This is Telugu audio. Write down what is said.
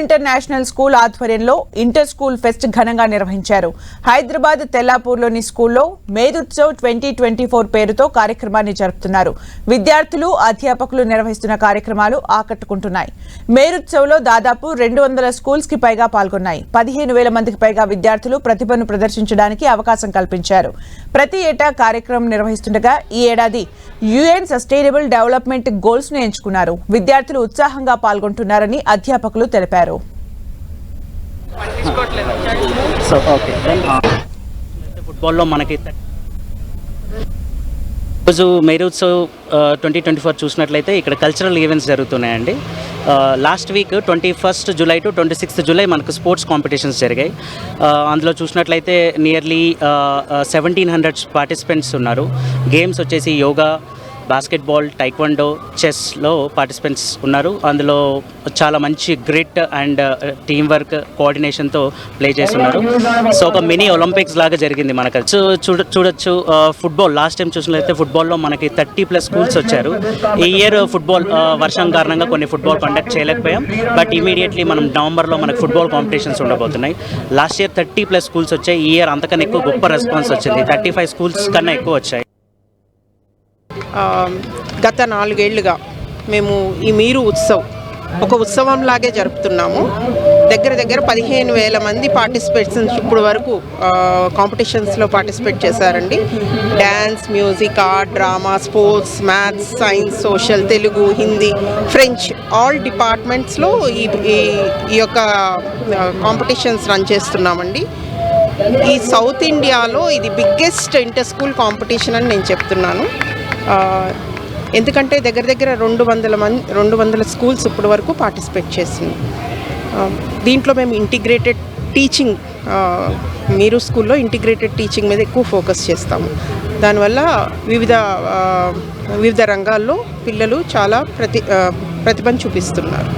ఇంటర్నేషనల్ స్కూల్ ఆధ్వర్యంలో ఇంటర్ స్కూల్ ఫెస్ట్ ఘనంగా నిర్వహించారు. హైదరాబాద్ తెల్లాపూర్లోని స్కూల్లో మేదుత్సవ్ ట్వంటీ ట్వంటీ ఫోర్ పేరుతో కార్యక్రమాన్ని జరుపుతున్నారు. విద్యార్థులు అధ్యాపకులు నిర్వహిస్తున్న కార్యక్రమాలు ఆకట్టుకుంటున్నాయి. మేరుత్సవ్లో దాదాపు రెండు వందల స్కూల్స్కి పైగా పాల్గొన్నాయి. పదిహేను వేల మందికి పైగా విద్యార్థులు ప్రతిభను ప్రదర్శించడానికి అవకాశం కల్పించారు. ప్రతి ఏటా కార్యక్రమం నిర్వహిస్తుండగా ఈ ఏడాది యుఎన్ సస్టైనబుల్ డెవలప్మెంట్ గోల్స్ను ఎంచుకున్నారు. విద్యార్థులు ఉత్సాహంగా పాల్గొంటున్నారని అధ్యాపకులు తెలిపారు. So okay. దెన్ ఫుట్బాల్లో మనకి రోజు మేరుత్సవ్ ట్వంటీ ట్వంటీ ఫోర్ చూసినట్లయితే ఇక్కడ కల్చరల్ ఈవెంట్స్ జరుగుతున్నాయండి. Last week twenty first July to twenty sixth July మనకు స్పోర్ట్స్ కాంపిటీషన్స్ జరిగాయి. Uh, అందులో చూసినట్లయితే నియర్లీ సెవెంటీన్ హండ్రెడ్ పార్టిసిపెంట్స్ ఉన్నారు. గేమ్స్ వచ్చేసి యోగా బాస్కెట్బాల్ టైక్వండో చెస్లో పార్టిసిపెంట్స్ ఉన్నారు. అందులో చాలా మంచి గ్రిట్ అండ్ టీమ్ వర్క్ కోఆర్డినేషన్తో ప్లే చేస్తున్నారు. సో ఒక మినీ ఒలింపిక్స్ లాగా జరిగింది మనకు. చూ చూడ చూడొచ్చు ఫుట్బాల్ లాస్ట్ టైం చూసినట్లయితే ఫుట్బాల్లో మనకి థర్టీ ప్లస్ స్కూల్స్ వచ్చారు. ఈ ఇయర్ ఫుట్బాల్ uh, వర్షం కారణంగా కొన్ని ఫుట్బాల్ కండక్ట్ చేయలేకపోయాం. బట్ ఇమీడియట్లీ మనం నవంబర్లో మనకు ఫుట్బాల్ కాంపిటీషన్స్ ఉండబోతున్నాయి. Last year thirty plus schools వచ్చాయి. ఈ ఇయర్ అంతకన్నా ఎక్కువ గొప్ప రెస్పాన్స్ వచ్చింది. థర్టీ ఫైవ్ స్కూల్స్ కన్నా ఎక్కువ వచ్చాయి. గత నాలుగేళ్ళుగా మేము ఈ మీరు ఉత్సవ్ ఒక ఉత్సవం లాగే జరుపుతున్నాము. దగ్గర దగ్గర పదిహేను వేల మంది పార్టిసిపేట్స్ ఇప్పుడు వరకు కాంపిటీషన్స్లో పార్టిసిపేట్ చేశారండి. Dance music art drama sports maths science social Telugu Hindi French all డిపార్ట్మెంట్స్లో ఈ ఈ- ఈ యొక్క కాంపిటీషన్స్ రన్ చేస్తున్నామండి. ఈ సౌత్ ఇండియాలో ఇది బిగ్గెస్ట్ ఇంటర్ స్కూల్ కాంపిటీషన్ అని నేను చెప్తున్నాను. ఎందుకంటే దగ్గర దగ్గర రెండు వందల మంది రెండు వందల స్కూల్స్ ఇప్పటి వరకు పార్టిసిపేట్ చేసింది. దీంట్లో మేము ఇంటిగ్రేటెడ్ టీచింగ్ మీరు స్కూల్లో ఇంటిగ్రేటెడ్ టీచింగ్ మీద ఎక్కువ ఫోకస్ చేస్తాము. దానివల్ల వివిధ వివిధ రంగాల్లో పిల్లలు చాలా ప్రతి ప్రతిభను చూపిస్తున్నారు.